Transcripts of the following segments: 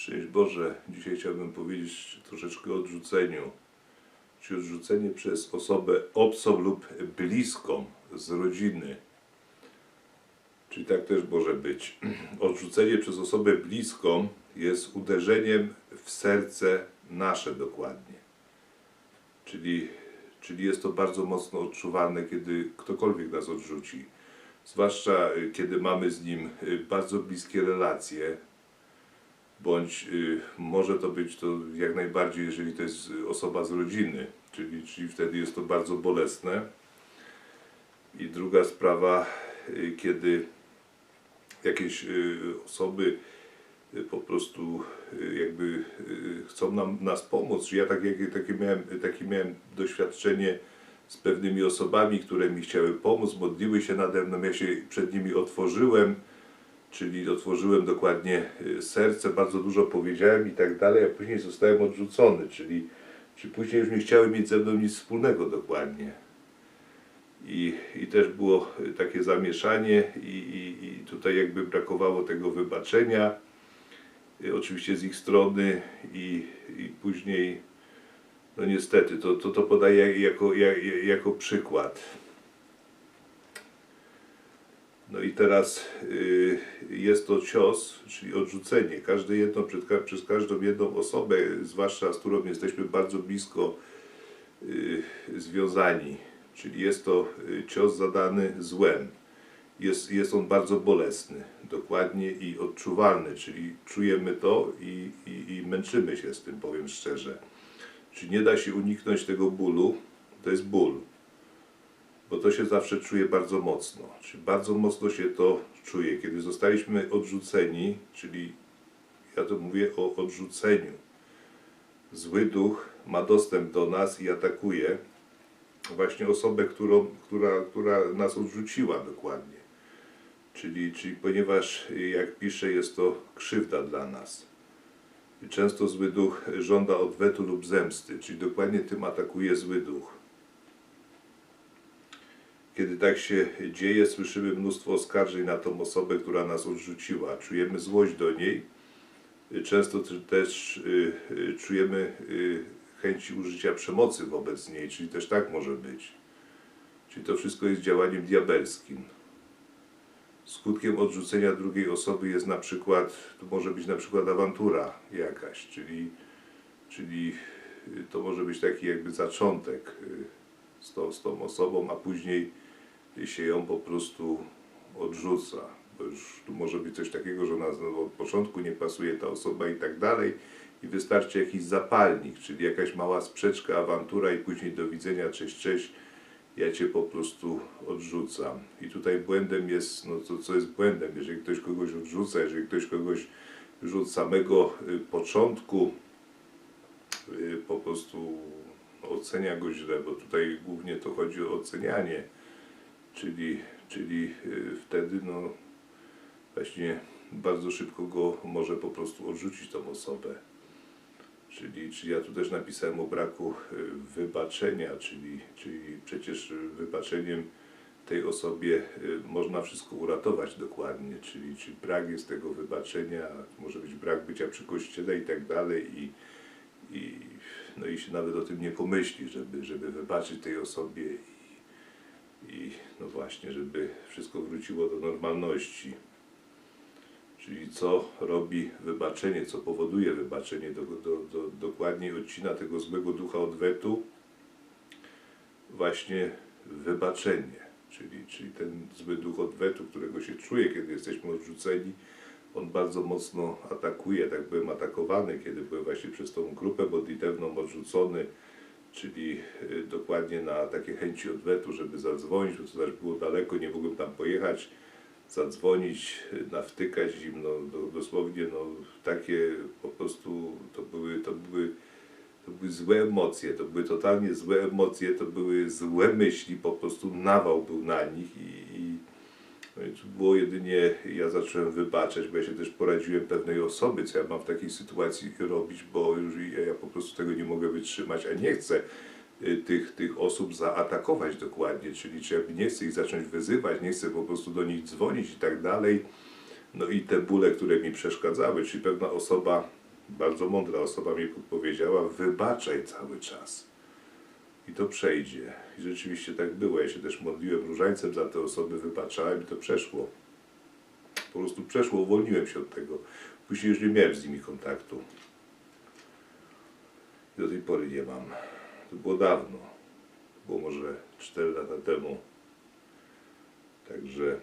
Szczęść Boże, dzisiaj chciałbym powiedzieć troszeczkę o odrzuceniu. Czy odrzucenie przez osobę obcą lub bliską z rodziny. Czyli tak też może być. Odrzucenie przez osobę bliską jest uderzeniem w serce nasze dokładnie. Czyli, czyli jest to bardzo mocno odczuwalne, kiedy ktokolwiek nas odrzuci. Zwłaszcza kiedy mamy z nim bardzo bliskie relacje, bądź y, może to być to jak najbardziej, jeżeli to jest osoba z rodziny, czyli, czyli wtedy jest to bardzo bolesne. I druga sprawa, y, kiedy jakieś y, osoby po prostu jakby chcą nam, nas pomóc. Ja tak, jak, takie, miałem, takie miałem doświadczenie z pewnymi osobami, które mi chciały pomóc, modliły się nade mną, ja się przed nimi otworzyłem, czyli otworzyłem dokładnie y, serce, bardzo dużo powiedziałem i tak dalej, a później zostałem odrzucony, czyli, czyli później już nie chciały mieć ze mną nic wspólnego dokładnie. I, I też było y, takie zamieszanie i, i, i tutaj jakby brakowało tego wybaczenia, y, oczywiście z ich strony i, i później, no niestety, to, to, to podaję jako, jako, jako przykład. No i teraz y, jest to cios, czyli odrzucenie. Każde jedno, przez każdą jedną osobę, zwłaszcza z którą jesteśmy bardzo blisko y, związani. Czyli jest to y, cios zadany złem. Jest, jest on bardzo bolesny, dokładnie i odczuwalny, czyli czujemy to i, i, i męczymy się z tym, powiem szczerze. Czyli nie da się uniknąć tego bólu, to jest ból się zawsze czuje bardzo mocno. Czyli bardzo mocno się to czuje. Kiedy zostaliśmy odrzuceni, czyli ja to mówię o odrzuceniu. Zły duch ma dostęp do nas i atakuje właśnie osobę, którą, która, która nas odrzuciła dokładnie. Czyli, czyli ponieważ, jak pisze, jest to krzywda dla nas. Często zły duch żąda odwetu lub zemsty, czyli dokładnie tym atakuje zły duch. Kiedy tak się dzieje, słyszymy mnóstwo oskarżeń na tą osobę, która nas odrzuciła. Czujemy złość do niej. Często te- też y, y, czujemy y, chęci użycia przemocy wobec niej, czyli też tak może być. Czyli to wszystko jest działaniem diabelskim. Skutkiem odrzucenia drugiej osoby jest na przykład, to może być na przykład awantura jakaś, czyli, czyli to może być taki jakby zaczątek z tą, z tą osobą, a później się ją po prostu odrzuca. Bo już tu może być coś takiego, że nas no, od początku nie pasuje ta osoba i tak dalej. I wystarczy jakiś zapalnik, czyli jakaś mała sprzeczka, awantura i później do widzenia, cześć, cześć, ja Cię po prostu odrzucam. I tutaj błędem jest, no to co jest błędem, jeżeli ktoś kogoś odrzuca, jeżeli ktoś kogoś już od samego y, początku y, po prostu ocenia go źle, bo tutaj głównie to chodzi o ocenianie, czyli, czyli y, wtedy no właśnie bardzo szybko go może po prostu odrzucić tą osobę. Czyli, czyli ja tu też napisałem o braku y, wybaczenia, czyli, czyli przecież wybaczeniem tej osobie y, można wszystko uratować dokładnie, czyli, czyli brak jest tego wybaczenia, może być brak bycia przy kościele i tak dalej i, i, no i się nawet o tym nie pomyśli, żeby, żeby wybaczyć tej osobie i, no właśnie, żeby wszystko wróciło do normalności. Czyli co robi wybaczenie, co powoduje wybaczenie, do, do, do, dokładniej odcina tego złego ducha odwetu, właśnie wybaczenie. Czyli, czyli ten zły duch odwetu, którego się czuje, kiedy jesteśmy odrzuceni, on bardzo mocno atakuje. Tak byłem atakowany, kiedy byłem właśnie przez tą grupę modlitewną odrzucony, czyli y, dokładnie na takie chęci odwetu, żeby zadzwonić, bo to też było daleko, nie mogłem tam pojechać zadzwonić, nawtykać im, no, do, dosłownie no, takie po prostu to były, to były to były złe emocje, to były totalnie złe emocje, to były złe myśli, po prostu nawał był na nich i, i tu było jedynie, ja zacząłem wybaczać, bo ja się też poradziłem pewnej osoby, co ja mam w takiej sytuacji robić, bo już ja, ja po prostu tego nie mogę wytrzymać, a nie chcę y, tych, tych osób zaatakować dokładnie, czyli czy jakby nie chcę ich zacząć wyzywać, nie chcę po prostu do nich dzwonić i tak dalej. No i te bóle, które mi przeszkadzały, czyli pewna osoba bardzo mądra osoba mi podpowiedziała, wybaczaj cały czas. I to przejdzie. I rzeczywiście tak było. Ja się też modliłem różańcem za te osoby, wybaczałem i to przeszło. Po prostu przeszło, uwolniłem się od tego. Później już nie miałem z nimi kontaktu. I do tej pory nie mam. To było dawno. Było może 4 lata temu. Także.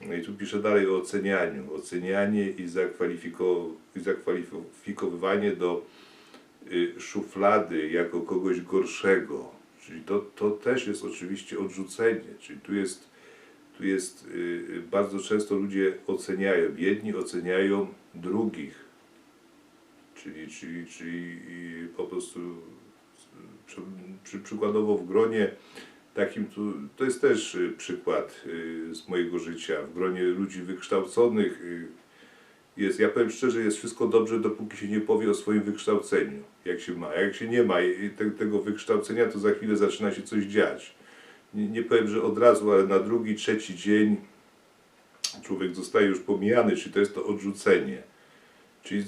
No i tu pisze dalej o ocenianiu. Ocenianie i, zakwalifiko, i zakwalifikowywanie do szuflady jako kogoś gorszego. Czyli to, to też jest oczywiście odrzucenie. Czyli tu jest, tu jest y, bardzo często ludzie oceniają. Jedni oceniają drugich. Czyli, czyli, czyli y, po prostu przy, przy, przykładowo w gronie takim tu, to jest też y, przykład y, z mojego życia. W gronie ludzi wykształconych y, jest, ja powiem szczerze, jest wszystko dobrze, dopóki się nie powie o swoim wykształceniu, jak się ma. A jak się nie ma te, tego wykształcenia, to za chwilę zaczyna się coś dziać. Nie, nie powiem, że od razu, ale na drugi, trzeci dzień człowiek zostaje już pomijany, czyli to jest to odrzucenie. Czyli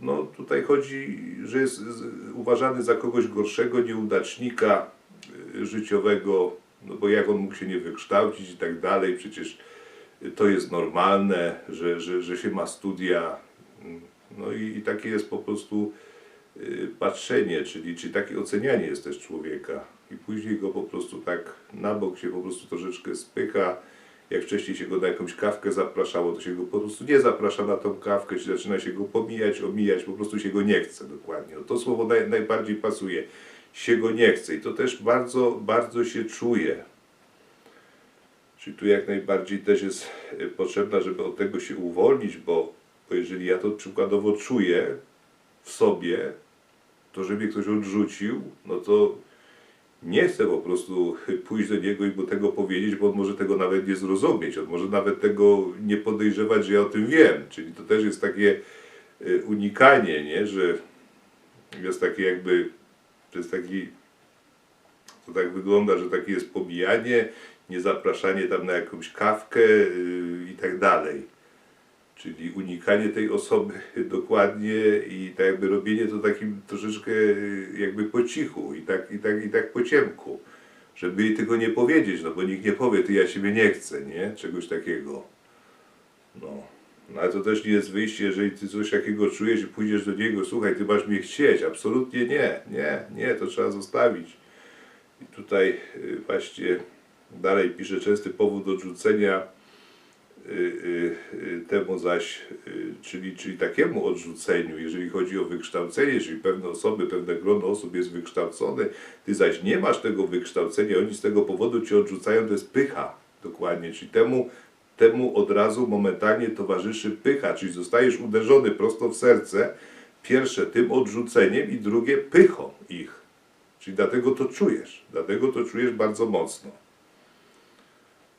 no, tutaj chodzi, że jest uważany za kogoś gorszego, nieudacznika y, życiowego, no bo jak on mógł się nie wykształcić i tak dalej, przecież to jest normalne, że, że, że się ma studia. No i, i takie jest po prostu y, patrzenie, czyli czy takie ocenianie jest też człowieka. I później go po prostu tak na bok się po prostu troszeczkę spycha. Jak wcześniej się go na jakąś kawkę zapraszało, to się go po prostu nie zaprasza na tą kawkę, czy zaczyna się go pomijać, omijać, po prostu się go nie chce dokładnie. O to słowo naj, najbardziej pasuje. Się go nie chce i to też bardzo, bardzo się czuje. Czyli tu jak najbardziej też jest e, potrzebna, żeby od tego się uwolnić, bo, bo jeżeli ja to przykładowo czuję w sobie, to żeby ktoś odrzucił, no to nie chcę po prostu pójść do niego i mu tego powiedzieć, bo on może tego nawet nie zrozumieć, on może nawet tego nie podejrzewać, że ja o tym wiem. Czyli to też jest takie e, unikanie, nie? że jest takie jakby, to jest taki, to tak wygląda, że takie jest pobijanie, niezapraszanie tam na jakąś kawkę yy, i tak dalej. Czyli unikanie tej osoby dokładnie i tak jakby robienie to takim troszeczkę yy, jakby po cichu i tak, i tak, i tak po ciemku. Żeby jej tego nie powiedzieć, no bo nikt nie powie, ty ja siebie nie chcę, nie? Czegoś takiego. No. No ale to też nie jest wyjście, jeżeli ty coś takiego czujesz i pójdziesz do niego, słuchaj, ty masz mnie chcieć. Absolutnie nie, nie, nie, to trzeba zostawić. I tutaj y, właśnie dalej pisze częsty powód odrzucenia y, y, y, temu zaś, czyli, czyli takiemu odrzuceniu, jeżeli chodzi o wykształcenie, jeżeli pewne osoby, pewne grono osób jest wykształcone, ty zaś nie masz tego wykształcenia, oni z tego powodu cię odrzucają, to jest pycha, dokładnie, czyli temu, temu od razu momentalnie towarzyszy pycha, czyli zostajesz uderzony prosto w serce, pierwsze tym odrzuceniem i drugie pychą ich. Czyli dlatego to czujesz, dlatego to czujesz bardzo mocno.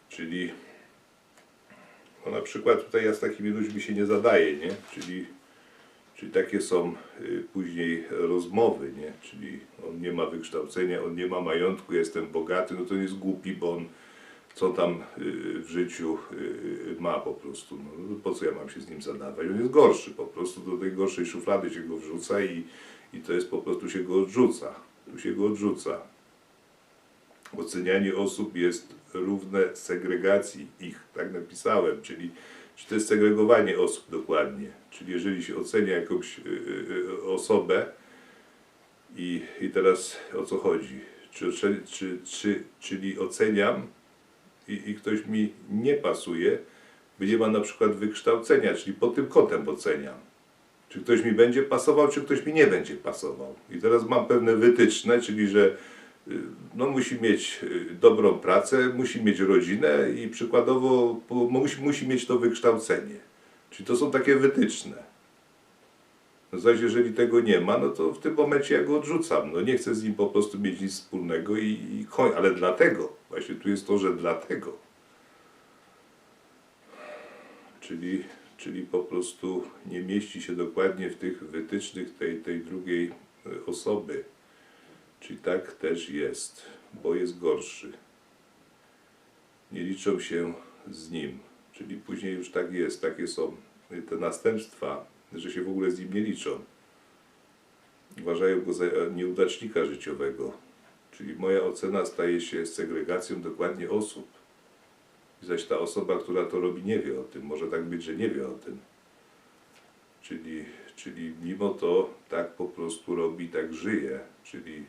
Czyli no na przykład tutaj ja z takimi ludźmi się nie zadaję, nie? Czyli, czyli takie są y, później rozmowy, nie? Czyli on nie ma wykształcenia, on nie ma majątku, jestem bogaty, no to jest głupi, bo on co tam y, w życiu y, ma po prostu. No, no po co ja mam się z nim zadawać? On jest gorszy po prostu, do tej gorszej szuflady się go wrzuca i, i to jest po prostu się go odrzuca. Tu się go odrzuca. Ocenianie osób jest równe segregacji ich, tak napisałem, czyli, czyli to jest segregowanie osób dokładnie. Czyli jeżeli się ocenia jakąś y, y, osobę i, i teraz o co chodzi? Czy, czy, czy, czy, czyli oceniam i, i ktoś mi nie pasuje, nie ma na przykład wykształcenia, czyli pod tym kątem oceniam. Czy ktoś mi będzie pasował, czy ktoś mi nie będzie pasował. I teraz mam pewne wytyczne, czyli że y, no, musi mieć y, dobrą pracę, musi mieć rodzinę i przykładowo po- musi, musi mieć to wykształcenie. Czyli to są takie wytyczne. No zaś jeżeli tego nie ma, no to w tym momencie ja go odrzucam. No nie chcę z nim po prostu mieć nic wspólnego i, i koń, ale dlatego, właśnie tu jest to, że dlatego. Czyli, czyli po prostu nie mieści się dokładnie w tych wytycznych tej, tej drugiej e, osoby. Czyli tak też jest, bo jest gorszy. Nie liczą się z nim. Czyli później już tak jest, takie są te następstwa że się w ogóle z nim nie liczą. Uważają go za nieudacznika życiowego. Czyli moja ocena staje się segregacją dokładnie osób. Zaś ta osoba, która to robi, nie wie o tym. Może tak być, że nie wie o tym. Czyli, czyli mimo to tak po prostu robi, tak żyje. Czyli,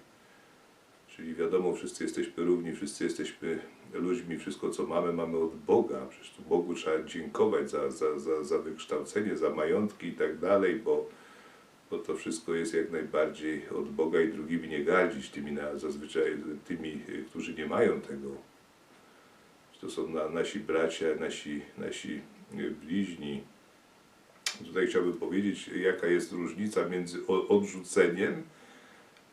czyli wiadomo, wszyscy jesteśmy równi, wszyscy jesteśmy ludźmi, wszystko co mamy, mamy od Boga. Przecież tu Bogu trzeba dziękować za, za, za, za wykształcenie, za majątki i tak dalej, bo, bo to wszystko jest jak najbardziej od Boga i drugimi nie gardzić, tymi na, zazwyczaj tymi, którzy nie mają tego. To są na, nasi bracia, nasi, nasi bliźni. Tutaj chciałbym powiedzieć, jaka jest różnica między odrzuceniem,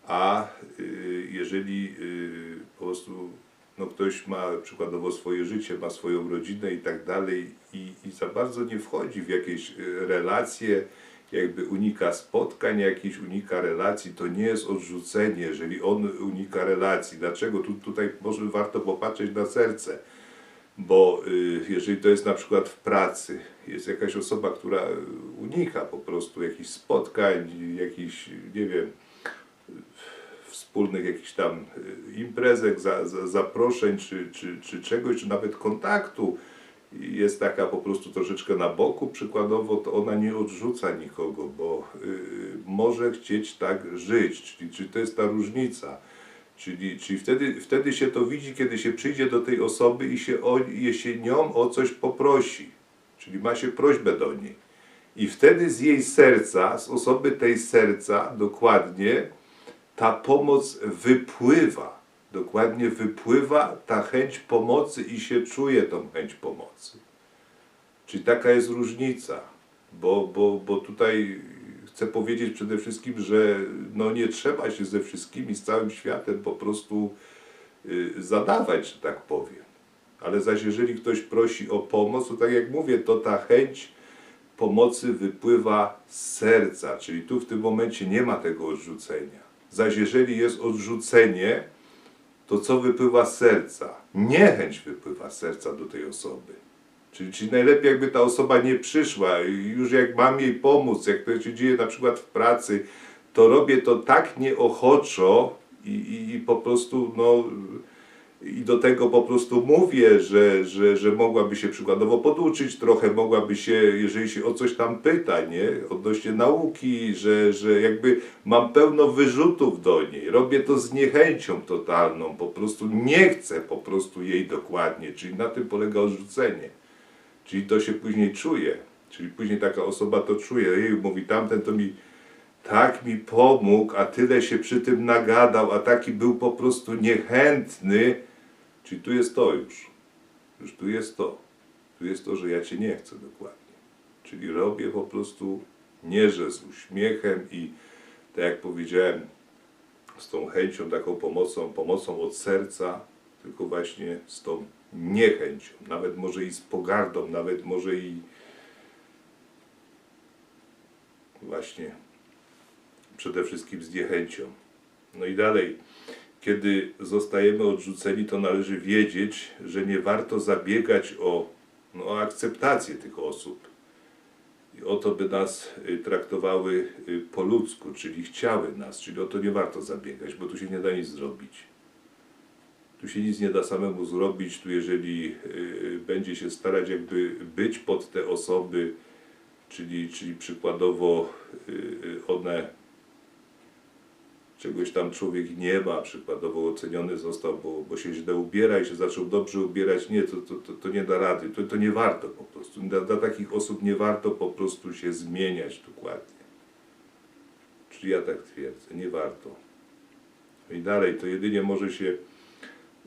a y, jeżeli y, po prostu no, ktoś ma przykładowo swoje życie, ma swoją rodzinę i tak dalej i, i za bardzo nie wchodzi w jakieś y, relacje, jakby unika spotkań, jakieś unika relacji, to nie jest odrzucenie, jeżeli on unika relacji. Dlaczego? Tu, tutaj może warto popatrzeć na serce. Bo jeżeli to jest na przykład w pracy, jest jakaś osoba, która unika po prostu jakichś spotkań, jakichś, nie wiem, wspólnych jakichś tam y, imprezek, za, za, zaproszeń, czy, czy, czy czegoś, czy nawet kontaktu, jest taka po prostu troszeczkę na boku, przykładowo, to ona nie odrzuca nikogo, bo y, może chcieć tak żyć, czyli, czyli to jest ta różnica. Czyli, czyli wtedy, wtedy się to widzi, kiedy się przyjdzie do tej osoby i się, o, i się nią o coś poprosi. Czyli ma się prośbę do niej. I wtedy z jej serca, z osoby tej serca, dokładnie, ta pomoc wypływa. Dokładnie wypływa ta chęć pomocy i się czuje tą chęć pomocy. Czyli taka jest różnica, bo, bo, bo tutaj chcę powiedzieć przede wszystkim, że no nie trzeba się ze wszystkimi, z całym światem po prostu y, zadawać, że tak powiem. Ale zaś jeżeli ktoś prosi o pomoc, to tak jak mówię, to ta chęć pomocy wypływa z serca, czyli tu w tym momencie nie ma tego odrzucenia. Zaś jeżeli jest odrzucenie, to co wypływa z serca? Niechęć wypływa z serca do tej osoby. Czyli, czyli najlepiej jakby ta osoba nie przyszła już jak mam jej pomóc, jak to się dzieje na przykład w pracy, to robię to tak nieochoczo i, i, i po prostu no i do tego po prostu mówię, że, że, że mogłaby się przykładowo poduczyć trochę, mogłaby się, jeżeli się o coś tam pyta, nie, odnośnie nauki, że, że jakby mam pełno wyrzutów do niej, robię to z niechęcią totalną, po prostu nie chcę po prostu jej dokładnie, czyli na tym polega odrzucenie. Czyli to się później czuje, czyli później taka osoba to czuje, jej mówi tamten to mi tak mi pomógł, a tyle się przy tym nagadał, a taki był po prostu niechętny. Czyli tu jest to już. Już tu jest to. Tu jest to, że ja Cię nie chcę dokładnie. Czyli robię po prostu nie, że z uśmiechem i tak jak powiedziałem, z tą chęcią, taką pomocą, pomocą od serca, tylko właśnie z tą niechęcią, nawet może i z pogardą, nawet może i właśnie przede wszystkim z niechęcią. No i dalej, kiedy zostajemy odrzuceni, to należy wiedzieć, że nie warto zabiegać o, no, o akceptację tych osób. I o to by nas y, traktowały y, po ludzku, czyli chciały nas, czyli o to nie warto zabiegać, bo tu się nie da nic zrobić. Tu się nic nie da samemu zrobić, tu jeżeli y, będzie się starać jakby być pod te osoby, czyli, czyli przykładowo one czegoś tam człowiek nie ma, przykładowo oceniony został, bo, bo się źle ubiera i się zaczął dobrze ubierać, nie, to, to, to, to nie da rady, to, to nie warto po prostu. Dla, dla takich osób nie warto po prostu się zmieniać dokładnie. Czyli ja tak twierdzę, nie warto. No I dalej, to jedynie może się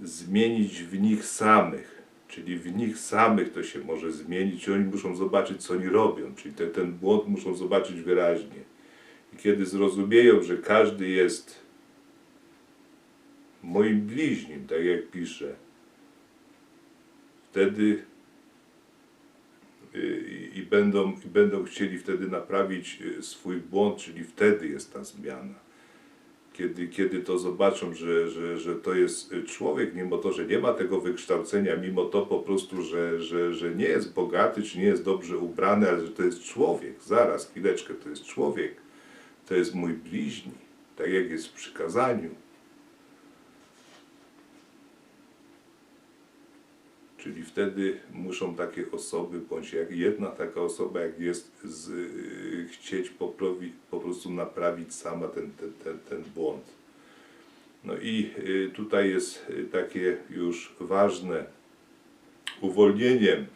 zmienić w nich samych, czyli w nich samych to się może zmienić oni muszą zobaczyć, co oni robią, czyli ten, ten błąd muszą zobaczyć wyraźnie. I kiedy zrozumieją, że każdy jest moim bliźnim, tak jak pisze, wtedy y, i, i, będą, i będą chcieli wtedy naprawić y, swój błąd, czyli wtedy jest ta zmiana. kiedy, kiedy to zobaczą, że, że, że to jest człowiek, mimo to, że nie ma tego wykształcenia, mimo to po prostu, że, że, że nie jest bogaty, czy nie jest dobrze ubrany, ale że to jest człowiek. Zaraz, chwileczkę, to jest człowiek. To jest mój bliźni, tak jak jest w przykazaniu. Czyli wtedy muszą takie osoby, bądź jak jedna taka osoba, jak jest, z, y, chcieć poprawi, po prostu naprawić sama ten, ten, ten, ten błąd. No i y, tutaj jest y, takie już ważne uwolnieniem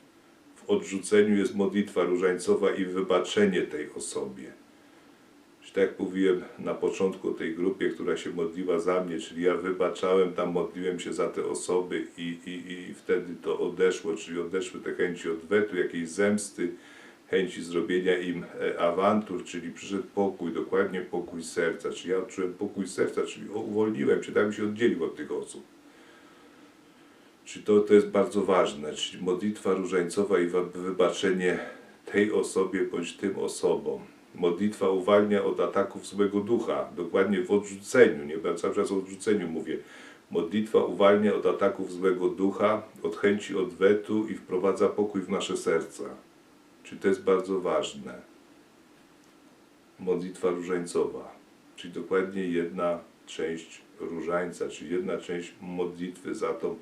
w odrzuceniu jest modlitwa różańcowa i wybaczenie tej osobie. Tak jak mówiłem na początku tej grupie, która się modliła za mnie, czyli ja wybaczałem, tam modliłem się za te osoby i, i, i wtedy to odeszło, czyli odeszły te chęci odwetu, jakiejś zemsty, chęci zrobienia im e, awantur, czyli przyszedł pokój, dokładnie pokój serca, czyli ja odczułem pokój serca, czyli uwolniłem się, bym się oddzielił od tych osób. Czyli to, to jest bardzo ważne, czyli modlitwa różańcowa i wybaczenie tej osobie bądź tym osobom. Modlitwa uwalnia od ataków złego ducha, dokładnie w odrzuceniu, nie cały czas o odrzuceniu mówię. Modlitwa uwalnia od ataków złego ducha, od chęci odwetu i wprowadza pokój w nasze serca. Czyli to jest bardzo ważne. Modlitwa różańcowa, czyli dokładnie jedna część różańca, czyli jedna część modlitwy za tą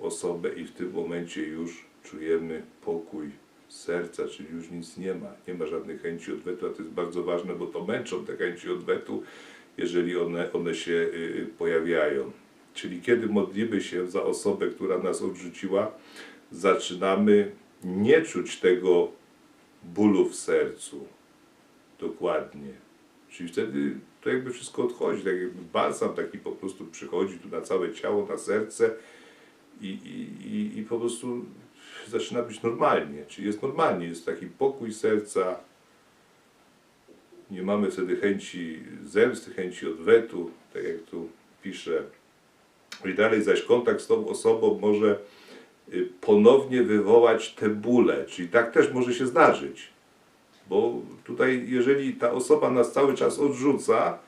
osobę i w tym momencie już czujemy pokój serca, czyli już nic nie ma, nie ma żadnych chęci odwetu, a to jest bardzo ważne, bo to męczą te chęci odwetu, jeżeli one, one się y, pojawiają. Czyli kiedy modlimy się za osobę, która nas odrzuciła, zaczynamy nie czuć tego bólu w sercu. Dokładnie. Czyli wtedy to jakby wszystko odchodzi, tak jakby balsam taki po prostu przychodzi tu na całe ciało, na serce i, i, i, i po prostu zaczyna być normalnie. Czyli jest normalnie, jest taki pokój serca, nie mamy wtedy chęci zemsty, chęci odwetu, tak jak tu pisze. I dalej zaś kontakt z tą osobą może y, ponownie wywołać te bóle, czyli tak też może się zdarzyć. Bo tutaj, jeżeli ta osoba nas cały czas odrzuca,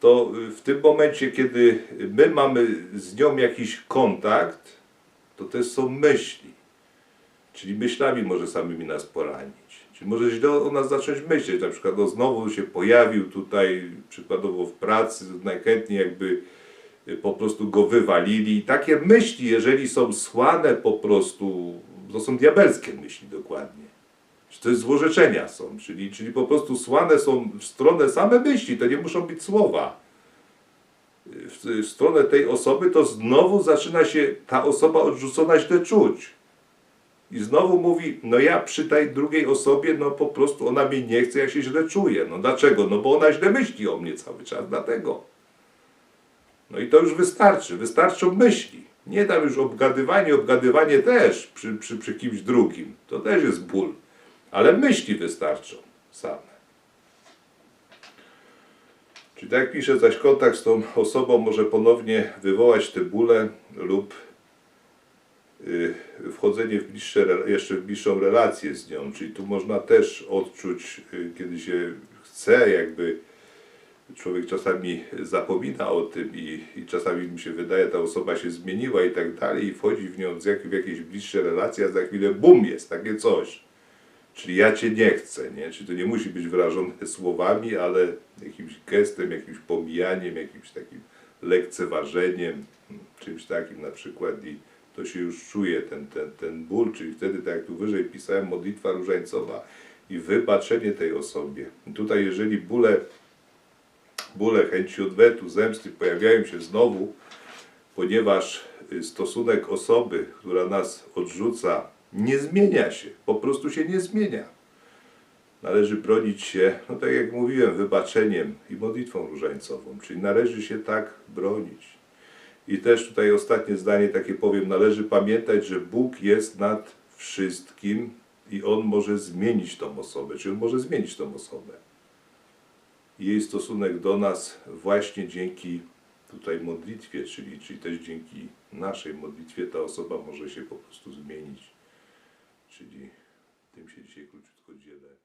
to y, w tym momencie, kiedy my mamy z nią jakiś kontakt, to też są myśli. Czyli myślami może samymi nas poranić. Czyli może źle o nas zacząć myśleć. Na przykład no, znowu się pojawił tutaj, przykładowo w pracy, najchętniej jakby y, po prostu go wywalili. I takie myśli, jeżeli są słane po prostu, to są diabelskie myśli dokładnie. To jest złorzeczenia są, czyli, czyli po prostu słane są w stronę same myśli, to nie muszą być słowa. W, w stronę tej osoby to znowu zaczyna się ta osoba odrzucona źle czuć. I znowu mówi, no ja przy tej drugiej osobie, no po prostu ona mnie nie chce, ja się źle czuję. No dlaczego? No bo ona źle myśli o mnie cały czas, dlatego. No i to już wystarczy, wystarczą myśli. Nie tam już obgadywanie, obgadywanie też przy, przy, przy kimś drugim. To też jest ból. Ale myśli wystarczą same. Czyli tak pisze, zaś kontakt z tą osobą może ponownie wywołać te bóle lub wchodzenie w bliższe, jeszcze w bliższą relację z nią. Czyli tu można też odczuć, y, kiedy się chce, jakby człowiek czasami zapomina o tym i, i czasami mu się wydaje, ta osoba się zmieniła i tak dalej i wchodzi w nią z jak, w jakieś bliższe relacje, a za chwilę bum jest takie coś. Czyli ja cię nie chcę, nie? Czyli to nie musi być wyrażone słowami, ale jakimś gestem, jakimś pomijaniem, jakimś takim lekceważeniem, czymś takim na przykład i to się już czuje ten, ten, ten ból, czyli wtedy, tak jak tu wyżej pisałem, modlitwa różańcowa i wybaczenie tej osobie. I tutaj jeżeli bóle, bóle chęci odwetu, zemsty pojawiają się znowu, ponieważ y, stosunek osoby, która nas odrzuca, nie zmienia się, po prostu się nie zmienia. Należy bronić się, no tak jak mówiłem, wybaczeniem i modlitwą różańcową, czyli należy się tak bronić. I też tutaj ostatnie zdanie takie powiem, należy pamiętać, że Bóg jest nad wszystkim i On może zmienić tą osobę, czyli On może zmienić tą osobę. Jej stosunek do nas właśnie dzięki tutaj modlitwie, czyli, czyli też dzięki naszej modlitwie ta osoba może się po prostu zmienić. Czyli tym się dzisiaj króciutko dzielę.